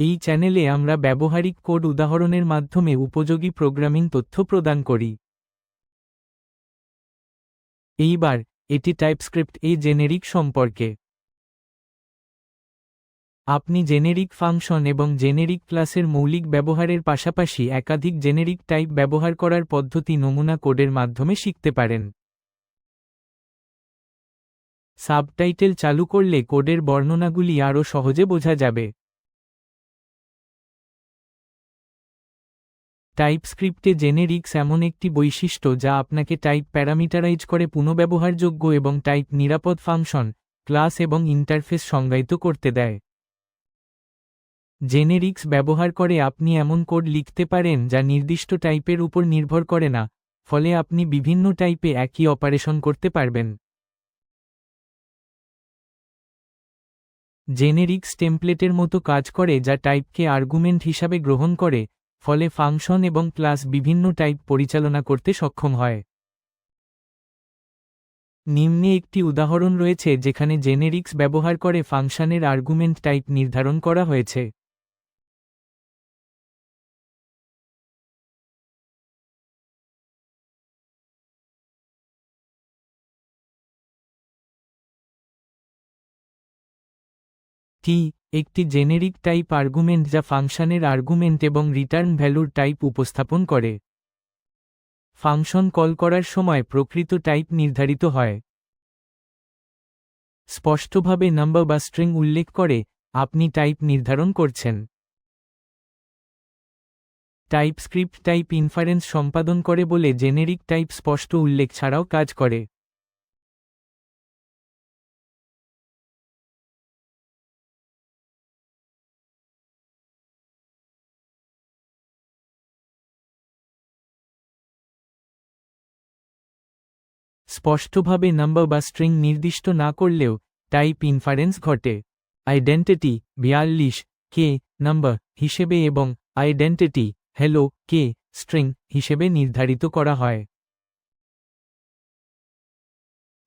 এই চ্যানেলে আমরা ব্যবহারিক কোড উদাহরণের মাধ্যমে উপযোগী প্রোগ্রামিং তথ্য প্রদান করি। এইবার, এটি টাইপস্ক্রিপ্ট এই জেনেরিক সম্পর্কে। আপনি জেনেরিক ফাংশন এবং জেনেরিক ক্লাসের মৌলিক ব্যবহারের পাশাপাশি একাধিক জেনেরিক টাইপ ব্যবহার করার পদ্ধতি নমুনা কোডের মাধ্যমে শিখতে পারেন। সাবটাইটেল চালু করলে কোডের বর্ণনাগুলি আরও সহজে বোঝা যাবে। টাইপস্ক্রিপ্টে জেনেরিক্স এমন একটি বৈশিষ্ট্য যা আপনাকে টাইপ প্যারামিটারাইজ করে পুনঃব্যবহারযোগ্য এবং টাইপ নিরাপদ ফাংশন, ক্লাস এবং ইন্টারফেস সংজ্ঞায়িত করতে দেয়। জেনেরিক্স ব্যবহার করে আপনি এমন কোড লিখতে পারেন যা নির্দিষ্ট টাইপের উপর নির্ভর করে না, ফলে আপনি বিভিন্ন টাইপে একই অপারেশন করতে পারবেন। জেনেরিক্স টেমপ্লেটের মতো কাজ করে যা টাইপকে আর্গুমেন্ট হিসাবে গ্রহণ করে ফলে ফাংশন এবং ক্লাস বিভিন্ন টাইপ পরিচালনা করতে সক্ষম হয়। নিম্নে একটি উদাহরণ রয়েছে যেখানে জেনেরিক্স ব্যবহার করে ফাংশনের আর্গুমেন্ট টাইপ নির্ধারণ করা হয়েছে। টি একটি জেনেরিক টাইপ আর্গুমেন্ট যা ফাংশনের আর্গুমেন্ট এবং রিটার্ন ভ্যালুর টাইপ উপস্থাপন করে। ফাংশন কল করার সময় প্রকৃত টাইপ নির্ধারিত হয়। স্পষ্টভাবে নম্বর বা স্ট্রিং উল্লেখ করে আপনি টাইপ নির্ধারণ করছেন। টাইপস্ক্রিপ্ট টাইপ ইনফারেন্স সম্পাদন করে বলে জেনেরিক টাইপ স্পষ্ট উল্লেখ ছাড়াও কাজ করে। স্পষ্টভাবে নম্বর বা স্ট্রিং নির্দিষ্ট না করলেও টাইপ ইনফারেন্স ঘটে। আইডেন্টিটি, বিয়াল্লিশ কে নম্বর হিসেবে এবং আইডেন্টিটি, হ্যালো কে স্ট্রিং হিসেবে নির্ধারিত করা হয়।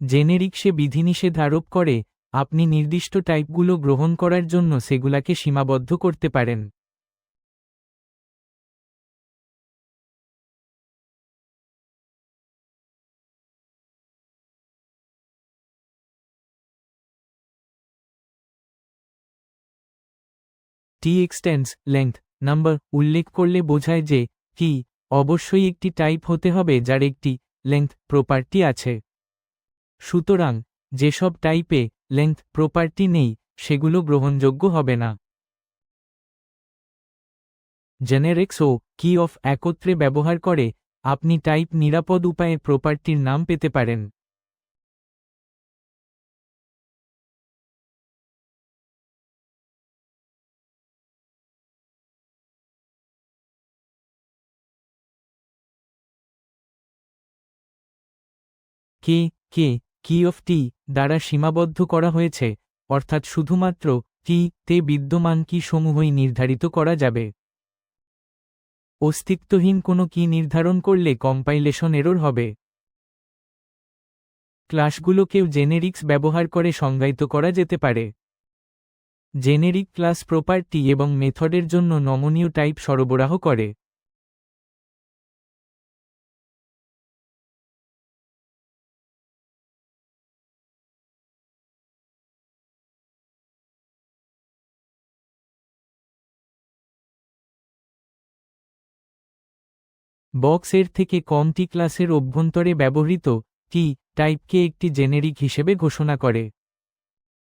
জেনেরিক সে বিধিনিষেধ আরোপ করে, আপনি নির্দিষ্ট টাইপগুলো গ্রহণ করার জন্য সেগুলাকে সীমাবদ্ধ করতে পারেন। টি এক্সটেন্স লেংথ নাম্বার উল্লেখ করলে বোঝায় যে কি অবশ্যই একটি টাইপ হতে হবে যার একটি লেংথ প্রপার্টি আছে। সুতরাং যেসব টাইপে লেংথ প্রপার্টি নেই, সেগুলো গ্রহণযোগ্য হবে না। জেনেরেক্স ও কি অফ একত্রে ব্যবহার করে আপনি টাইপ নিরাপদ উপায়ে প্রপার্টির নাম পেতে পারেন। কে কে, কি অফ টি দ্বারা সীমাবদ্ধ করা হয়েছে, অর্থাৎ শুধুমাত্র টি তে বিদ্যমান কি সমূহই নির্ধারিত করা যাবে। অস্তিত্বহীন কোনো কি নির্ধারণ করলে কম্পাইলেশন এরর হবে। ক্লাসগুলোকেও জেনেরিক্স ব্যবহার করে সংজ্ঞায়িত করা যেতে পারে। জেনেরিক ক্লাস প্রপার্টি এবং মেথডের জন্য নমনীয় টাইপ সরবরাহ করে। বক্স এর থেকে কমটি ক্লাসের অভ্যন্তরে ব্যবহৃত টি টাইপকে একটি জেনেরিক হিসেবে ঘোষণা করে।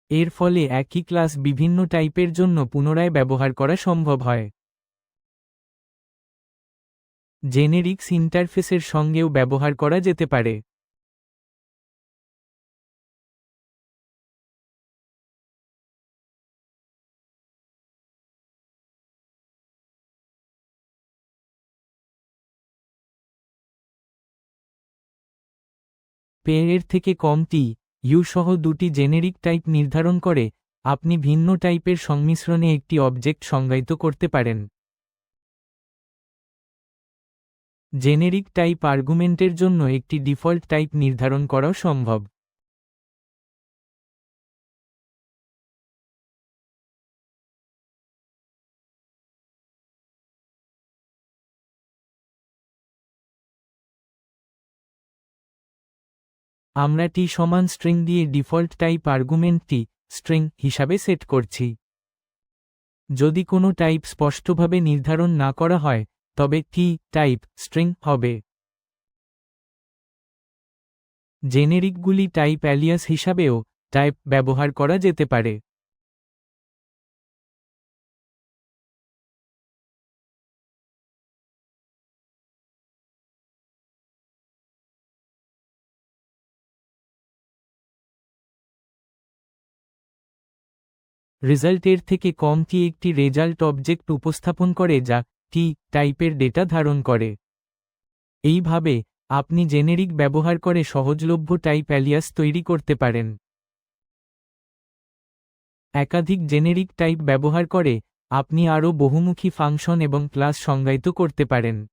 এর ফলে একই ক্লাস বিভিন্ন টাইপের জন্য পুনরায় ব্যবহার করা সম্ভব হয়। জেনেরিক্স ইন্টারফেসের সঙ্গেও ব্যবহার করা যেতে পারে। পে এর থেকে কমটি ইউ সহ দুটি জেনেরিক টাইপ নির্ধারণ করে, আপনি ভিন্ন টাইপের সংমিশ্রণে একটি অবজেক্ট সংজ্ঞায়িত করতে পারেন। জেনেরিক টাইপ আর্গুমেন্টের জন্য একটি ডিফল্ট টাইপ নির্ধারণ করাও সম্ভব। আমরা টি সমান স্ট্রিং দিয়ে ডিফল্ট টাইপ আর্গুমেন্টটি স্ট্রিং হিসাবে সেট করছি। যদি কোনো টাইপ স্পষ্টভাবে নির্ধারণ না করা হয়, তবে টি টাইপ স্ট্রিং হবে। জেনেরিকগুলি টাইপ অ্যালিয়াস হিসাবেও টাইপ ব্যবহার করা যেতে পারে। রেজাল্টের থেকে কম টি একটি রেজাল্ট অবজেক্ট উপস্থাপন করে যা টি টাইপের ডেটা ধারণ করে? এইভাবে, আপনি জেনেরিক ব্যবহার করে সহজলভ্য টাইপ অ্যালিয়াস তৈরি করতে পারেন। একাধিক জেনেরিক টাইপ ব্যবহার করে, আপনি আরও বহুমুখী ফাংশন এবং ক্লাস সংজ্ঞায়িত করতে পারেন।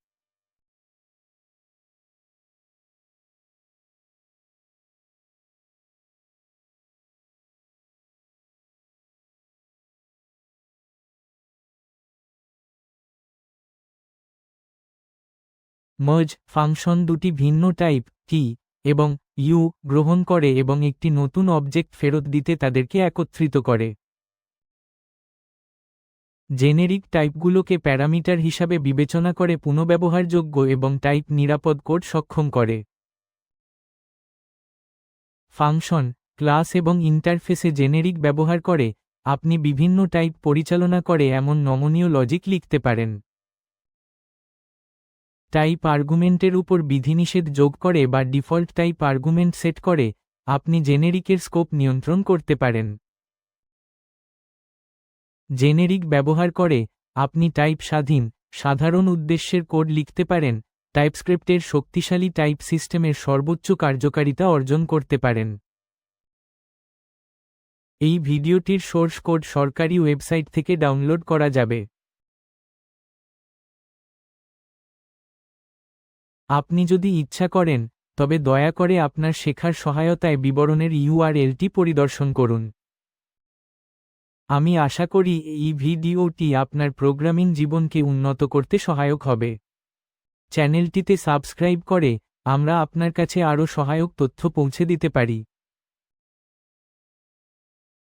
মার্জ ফাংশন দুটি ভিন্ন টাইপ কি এবং ইউ গ্রহণ করে এবং একটি নতুন অবজেক্ট ফেরত দিতে তাদেরকে একত্রিত করে। জেনেরিক টাইপগুলোকে প্যারামিটার হিসাবে বিবেচনা করে পুনঃব্যবহারযোগ্য এবং টাইপ নিরাপদ কোড সক্ষম করে। ফাংশন ক্লাস এবং ইন্টারফেসে জেনেরিক ব্যবহার করে, আপনি বিভিন্ন টাইপ পরিচালনা করে এমন নমনীয় লজিক লিখতে পারেন। টাইপ আর্গুমেন্টের উপর বিধিনিষেধ যোগ করে বা ডিফল্ট টাইপ আর্গুমেন্ট সেট করে, আপনি জেনেরিকের স্কোপ নিয়ন্ত্রণ করতে পারেন। জেনেরিক ব্যবহার করে, আপনি টাইপ স্বাধীন, সাধারণ উদ্দেশ্যের কোড লিখতে পারেন টাইপস্ক্রিপ্টের শক্তিশালী টাইপ সিস্টেমের সর্বোচ্চ কার্যকারিতা অর্জন করতে পারেন। এই ভিডিওটির সোর্স কোড সরকারি ওয়েবসাইট থেকে ডাউনলোড করা যাবে। আপনি যদি ইচ্ছা করেন, তবে দয়া করে আপনার শেখার সহায়তায় বিবরণের ইউআরএলটি পরিদর্শন করুন। আমি আশা করি এই ভিডিওটি আপনার প্রোগ্রামিং জীবনকে উন্নত করতে সহায়ক হবে। চ্যানেলটিতে সাবস্ক্রাইব করে আমরা আপনার কাছে আরও সহায়ক তথ্য পৌঁছে দিতে পারি।